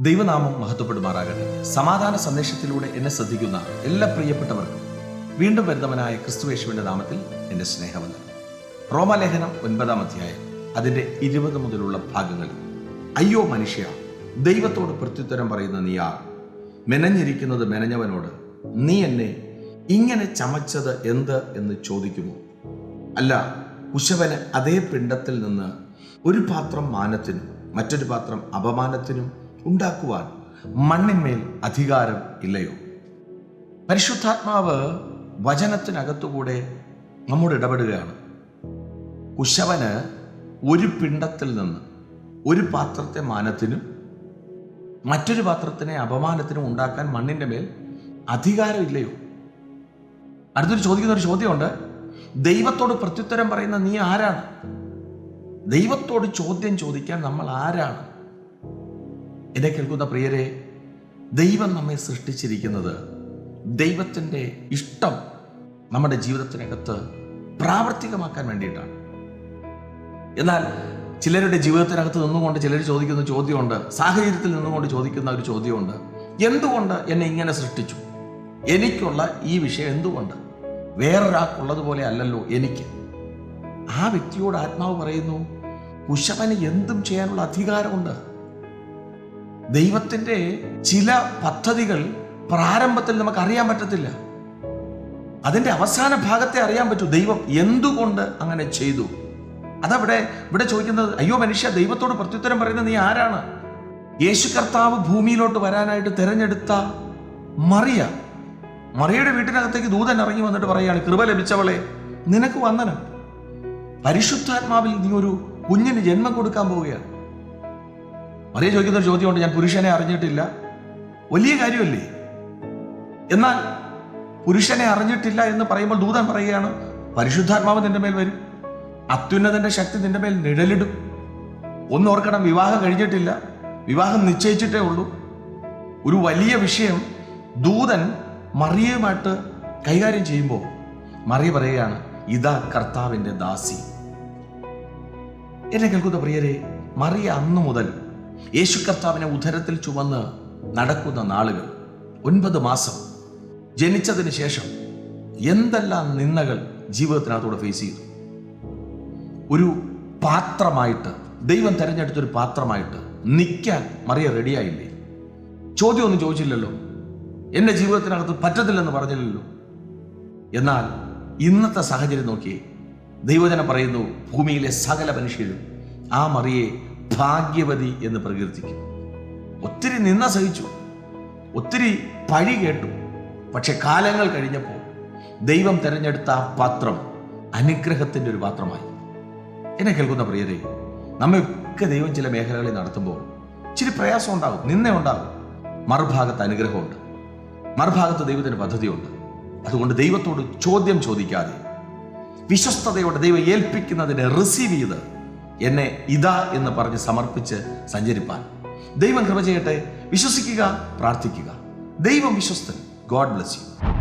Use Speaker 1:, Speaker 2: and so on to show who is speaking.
Speaker 1: ദൈവനാമം മഹത്വപ്പെടുമാറാകട്ടെ. സമാധാന സന്ദേശത്തിലൂടെ എന്നെ ശ്രദ്ധിക്കുന്ന എല്ലാ പ്രിയപ്പെട്ടവർക്കും വീണ്ടും വരുന്നവനായ ക്രിസ്തുവേശുവിന്റെ നാമത്തിൽ എന്റെ സ്നേഹവന്ദനം. റോമലേഖനം ഒൻപതാം അധ്യായം അതിന്റെ ഇരുപത് മുതലുള്ള ഭാഗങ്ങളിൽ അയ്യോ മനുഷ്യ ദൈവത്തോട് പ്രത്യുത്തരം പറയുന്ന നീ നീയാ മെനഞ്ഞിരിക്കുന്നത് മെനഞ്ഞവനോട് നീ എന്നെ ഇങ്ങനെ ചമച്ചത് എന്ത് എന്ന് ചോദിക്കുമോ? അല്ല കുശവന് അതേ പിണ്ടത്തിൽ നിന്ന് ഒരു പാത്രം മാനത്തിനും മറ്റൊരു പാത്രം അപമാനത്തിനും ഉണ്ടാക്കുവാൻ മണ്ണിന്മേൽ അധികാരം ഇല്ലയോ? പരിശുദ്ധാത്മാവ് വചനത്തിനകത്തുകൂടെ നമ്മോട് ഇടപെടുകയാണ്. കുശവന് ഒരു പിണ്ടത്തിൽ നിന്ന് ഒരു പാത്രത്തെ മാനത്തിനും മറ്റൊരു പാത്രത്തിനെ അപമാനത്തിനും ഉണ്ടാക്കാൻ മണ്ണിന്റെ മേൽ അധികാരമില്ലയോ അടുത്തൊരു ചോദിക്കുന്ന ഒരു ചോദ്യമുണ്ട്. ദൈവത്തോട് പ്രത്യുത്തരം പറയുന്ന നീ ആരാണ്? ദൈവത്തോട് ചോദ്യം ചോദിക്കാൻ നമ്മൾ ആരാണ്? എന്നെ കേൾക്കുന്ന പ്രിയരെ ദൈവം നമ്മെ സൃഷ്ടിച്ചിരിക്കുന്നത് ദൈവത്തിന്റെ ഇഷ്ടം നമ്മുടെ ജീവിതത്തിനകത്ത് പ്രാവർത്തികമാക്കാൻ വേണ്ടിയിട്ടാണ്. എന്നാൽ ചിലരുടെ ജീവിതത്തിനകത്ത് നിന്നുകൊണ്ട് ചിലർ ചോദിക്കുന്ന ചോദ്യമുണ്ട് സാഹചര്യത്തിൽ നിന്നുകൊണ്ട് ചോദിക്കുന്ന ഒരു ചോദ്യമുണ്ട് എന്തുകൊണ്ട് എന്നെ ഇങ്ങനെ സൃഷ്ടിച്ചു? എനിക്കുള്ള ഈ വിഷയം എന്തുകൊണ്ട്? വേറൊരാൾക്കുള്ളതുപോലെ അല്ലല്ലോ എനിക്ക്. ആ വ്യക്തിയോട് ആത്മാവ് പറയുന്നു കുശവന് എന്തും ചെയ്യാനുള്ള അധികാരമുണ്ട്. ദൈവത്തിന്റെ ചില പദ്ധതികൾ പ്രാരംഭത്തിൽ നമുക്ക് അറിയാൻ പറ്റത്തില്ല. അതിന്റെ അവസാന ഭാഗത്തെ അറിയാൻ പറ്റൂ. ദൈവം എന്തുകൊണ്ട് അങ്ങനെ ചെയ്തു? അതവിടെ ഇവിടെ ചോദിക്കുന്നത് അയ്യോ മനുഷ്യ ദൈവത്തോട് പ്രത്യുത്തരം പറയുന്നത് നീ ആരാണ്? യേശു കർത്താവ് ഭൂമിയിലോട്ട് വരാനായിട്ട് തിരഞ്ഞെടുത്ത മറിയ. മറിയയുടെ വീട്ടിനകത്തേക്ക് ദൂതൻ ഇറങ്ങി വന്നിട്ട് പറയുകയാണ് കൃപ ലഭിച്ചവളെ നിനക്ക് വന്ദനം. പരിശുദ്ധാത്മാവിൽ നീ ഒരു കുഞ്ഞിന് ജന്മം കൊടുക്കാൻ പോവുകയാണ്. മറിയ ചോദിക്കുന്ന ഒരു ചോദ്യമുണ്ട്. ഞാൻ പുരുഷനെ അറിഞ്ഞിട്ടില്ല. വലിയ കാര്യമല്ലേ? എന്നാൽ പുരുഷനെ അറിഞ്ഞിട്ടില്ല എന്ന് പറയുമ്പോൾ ദൂതൻ പറയുകയാണ് പരിശുദ്ധാത്മാവ് നിന്റെ മേൽ വരും. അത്യുന്നതന്റെ ശക്തി നിന്റെ മേൽ നിഴലിടും. ഒന്നോർക്കണം വിവാഹം കഴിഞ്ഞിട്ടില്ല. വിവാഹം നിശ്ചയിച്ചിട്ടേ ഉള്ളൂ. ഒരു വലിയ വിഷയം ദൂതൻ മറിയയുമായിട്ട് കൈകാര്യം ചെയ്യുമ്പോൾ മറിയ പറയുകയാണ് ഇതാ കർത്താവിന്റെ ദാസി. എന്നെ കേൾക്കുന്ന പ്രിയരെ മറിയ അന്നു മുതൽ യേശു കർത്താവിനെ ഉദരത്തിൽ ചുമന്ന് നടക്കുന്ന നാളുകൾ ഒൻപത് മാസം ജനിച്ചതിന് ശേഷം എന്തെല്ലാം നിന്ദകൾ ജീവിതത്തിനകത്തൂടെ ഫേസ് ചെയ്തു. ഒരു പാത്രമായിട്ട് ദൈവം തെരഞ്ഞെടുത്തൊരു പാത്രമായിട്ട് നിൽക്കാൻ മറിയ റെഡിയായില്ലേ? ചോദ്യമൊന്നും ചോദിച്ചില്ലല്ലോ. എന്റെ ജീവിതത്തിനകത്ത് പറ്റത്തില്ലെന്ന് പറഞ്ഞില്ലല്ലോ. എന്നാൽ ഇന്നത്തെ സാഹചര്യം നോക്കിയേ ദൈവജനം പറയുന്നു ഭൂമിയിലെ സകല മനുഷ്യരും ആ മറിയെ ഭാഗ്യവതി എന്ന് പ്രകീർത്തിക്കും. ഒത്തിരി നിന്ന സഹിച്ചു. ഒത്തിരി പഴി കേട്ടു. പക്ഷെ കാലങ്ങൾ കഴിഞ്ഞപ്പോൾ ദൈവം തിരഞ്ഞെടുത്ത ആ പാത്രം അനുഗ്രഹത്തിന്റെ ഒരു പാത്രമായി. എന്നെ കേൾക്കുന്ന പ്രിയരെ നമ്മയൊക്കെ ദൈവം ചില മേഖലകളിൽ നടത്തുമ്പോൾ ഇച്ചിരി പ്രയാസം ഉണ്ടാകും നിന്ന ഉണ്ടാകും. മറുഭാഗത്ത് അനുഗ്രഹമുണ്ട്. മറുഭാഗത്ത് ദൈവത്തിന് പദ്ധതിയുണ്ട്. അതുകൊണ്ട് ദൈവത്തോട് ചോദ്യം ചോദിക്കാതെ വിശ്വസ്തയോടെ ദൈവം ഏൽപ്പിക്കുന്നതിനെ റിസീവ് ചെയ്ത് എന്നെ ഇതാ എന്ന് പറഞ്ഞ് സമർപ്പിച്ച് സഞ്ചരിപ്പാൻ. ദൈവം കൃപ ചെയ്യട്ടെ. വിശ്വസിക്കുക പ്രാർത്ഥിക്കുക. ദൈവം വിശ്വസ്തൻ. God bless you.